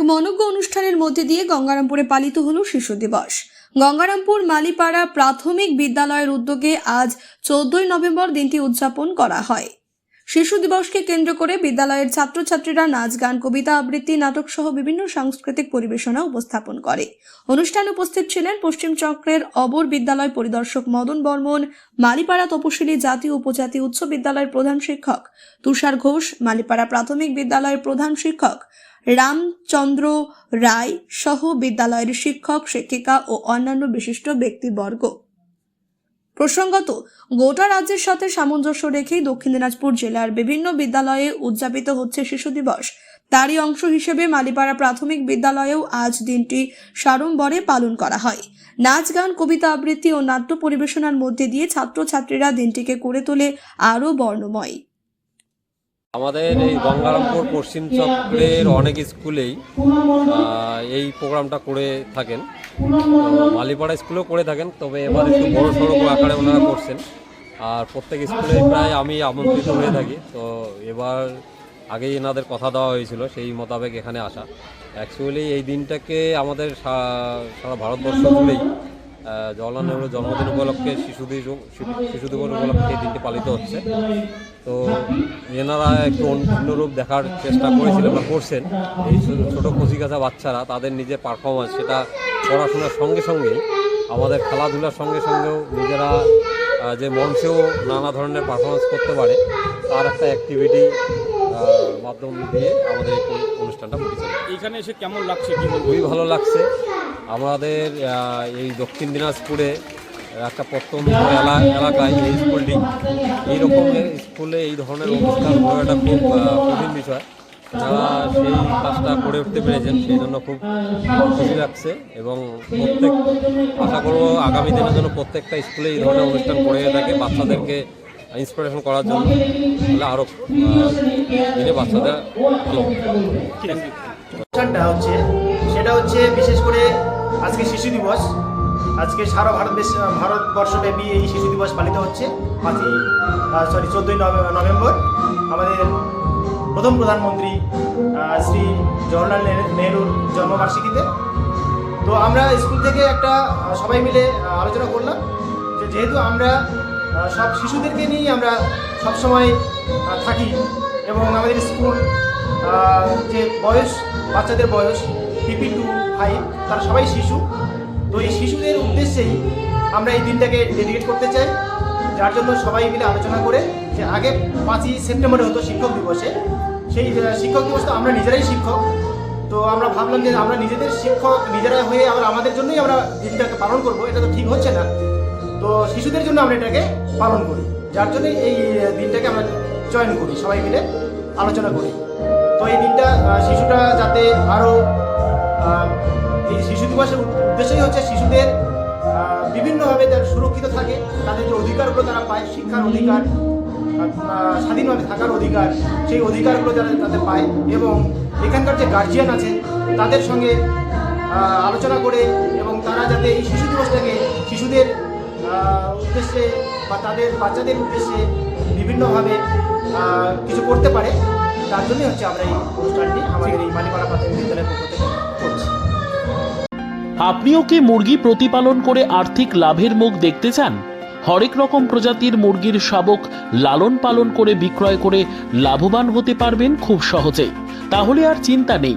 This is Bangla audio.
উৎসবের মধ্যে দিয়ে গঙ্গারামপুরে পালিত হল শিশু দিবস। গঙ্গারামপুর মালিপাড়া প্রাথমিক বিদ্যালয়ের উদ্যোগে আজ চোদ্দই নভেম্বর দিনটি উদযাপন করা হয়। শিশু দিবসকে কেন্দ্র করে বিদ্যালয়ের ছাত্রছাত্রীরা নাচ, গান, কবিতা আবৃত্তি, নাটক সহ বিভিন্ন সাংস্কৃতিক পরিবেশনা উপস্থাপন করে। অনুষ্ঠানে উপস্থিত ছিলেন পশ্চিম চক্রের অবর বিদ্যালয় পরিদর্শক মদন বর্মন, মালিপাড়া তপশিলি জাতীয় উপজাতি উচ্চ বিদ্যালয়ের প্রধান শিক্ষক তুষার ঘোষ, মালিপাড়া প্রাথমিক বিদ্যালয়ের প্রধান শিক্ষক রামচন্দ্র রায় সহ বিদ্যালয়ের শিক্ষক, শিক্ষিকা ও অন্যান্য বিশিষ্ট ব্যক্তিবর্গ। প্রসঙ্গত, গোটা রাজ্যের সাথে সামঞ্জস্য রেখেই দক্ষিণ দিনাজপুর জেলার বিভিন্ন বিদ্যালয়ে উদযাপিত হচ্ছে শিশু দিবস। তারই অংশ হিসেবে মালিপাড়া প্রাথমিক বিদ্যালয়েও আজ দিনটি সাড়ম্বরে পালন করা হয়। নাচ, গান, কবিতা আবৃত্তি ও নাট্য পরিবেশনার মধ্যে দিয়ে ছাত্রছাত্রীরা দিনটিকে করে তোলে আরও বর্ণময়। আমাদের এই গঙ্গারামপুর পশ্চিম চক্রের অনেক স্কুলেই এই প্রোগ্রামটা করে থাকেন। মালিপাড়া স্কুলেও করে থাকেন, তবে এবার একটু বড় সড়ো আকারে ওনারা করছেন। আর প্রত্যেক স্কুলে প্রায় আমি আমন্ত্রিত হয়ে থাকি। তো এবার আগেই এনাদের কথা দেওয়া হয়েছিল, সেই মোতাবেক এখানে আসা। অ্যাকচুয়ালি এই দিনটাকে আমাদের সারা ভারতবর্ষ জুড়েই জওয়াহরলাল নেহরুর জন্মদিন উপলক্ষে শিশু শিশু দিবস উপলক্ষে এই দিনটি পালিত হচ্ছে। তো এনারা একটু অন্যরূপ দেখার চেষ্টা করেছিলেন বা করছেন, এই ছোটো কচিকাচা বাচ্চারা, তাদের নিজের পারফরমেন্স সেটা পড়াশোনার সঙ্গে সঙ্গেই, আমাদের খেলাধুলার সঙ্গে সঙ্গেও নিজেরা যে মঞ্চেও নানা ধরনের পারফরমেন্স করতে পারে, তার একটা অ্যাক্টিভিটি মাধ্যম দিয়ে আমাদের এই অনুষ্ঠানটা পরিচালিত এইখানে এসে কেমন লাগছে কি খুবই ভালো লাগছে। আমাদের এই দক্ষিণ দিনাজপুরে একটা প্রত্যন্ত এলা- এলাকায় এই স্কুলটি এই রকমের স্কুলে এই ধরনের অনুষ্ঠান হওয়াটা খুব কঠিন বিষয়। যারা সেই কাজটা করে উঠতে পেরেছেন সেই জন্য খুব খুশি লাগছে এবং প্রত্যেক আশা করব আগামী দিনের জন্য প্রত্যেকটা স্কুলে এই ধরনের অনুষ্ঠান করে থাকে। বাচ্চাদেরকে ইন্সপিরেশন করার জন্য তাহলে আরও দিনে বাচ্চাদের ভালো। হচ্ছে, সেটা হচ্ছে বিশেষ করে আজকে শিশু দিবস। আজকে সারা ভারতদেশ, ভারতবর্ষব্যাপী এই শিশু দিবস পালিত হচ্ছে পাঁচই সরি চোদ্দোই নভেম্বর। আমাদের প্রথম প্রধানমন্ত্রী শ্রী জওহরলাল নে- নেহরুর জন্মবার্ষিকীতে। তো আমরা স্কুল থেকে একটা, সবাই মিলে আলোচনা করলাম যেহেতু আমরা সব শিশুদেরকে নিয়েই আমরা সবসময় থাকি। এবং আমাদের স্কুল যে বয়স, বাচ্চাদের বয়স পিপি টু ফাইভ তারা সবাই শিশু। তো এই শিশুদের উদ্দেশ্যেই আমরা এই দিনটাকে ডেডিকেট করতে চাই, যার জন্য সবাই মিলে আলোচনা করে যে আগে পাঁচই সেপ্টেম্বরে হতো শিক্ষক দিবসে। সেই শিক্ষক দিবস তো আমরা নিজেরাই শিক্ষক। তো আমরা ভাবলাম যে আমরা নিজেদের শিক্ষক নিজেরা হয়ে আবার আমাদের জন্যই আমরা দিনটাকে পালন করব। এটা তো ঠিক হচ্ছে না। তো শিশুদের জন্য আমরা এটাকে পালন করি, যার জন্য এই দিনটাকে আমরা চয়ন করি, সবাই মিলে আলোচনা করি। তো এই দিনটা শিশুটা যাতে আরও এই শিশু দিবসের উদ্দেশ্যই হচ্ছে শিশুদের বিভিন্নভাবে তারা সুরক্ষিত থাকে, তাদের যে অধিকারগুলো তারা পায়, শিক্ষার অধিকার স্বাধীনভাবে থাকার অধিকার, সেই অধিকারগুলো যারা তাদের পায় এবং এখানকার যে গার্জিয়ান আছে, তাদের সঙ্গে আলোচনা করে এবং তারা যাতে এই শিশু দিবসটাকে শিশুদের উদ্দেশ্যে বা তাদের বাচ্চাদের উদ্দেশ্যে বিভিন্নভাবে কিছু করতে পারে, তার জন্যই হচ্ছে আমরা এই অনুষ্ঠানটি আমাদের এই মালিপাড়া প্রাথমিক বিদ্যালয়ের পক্ষ থেকে করছি। আপনিও কি মুরগি প্রতিপালন করে আর্থিক লাভের মুখ দেখতে চান? হরেক রকম প্রজাতির মুরগির শাবক লালন পালন করে বিক্রয় করে লাভবান হতে পারবেন খুব সহজেই। তাহলে আর চিন্তা নেই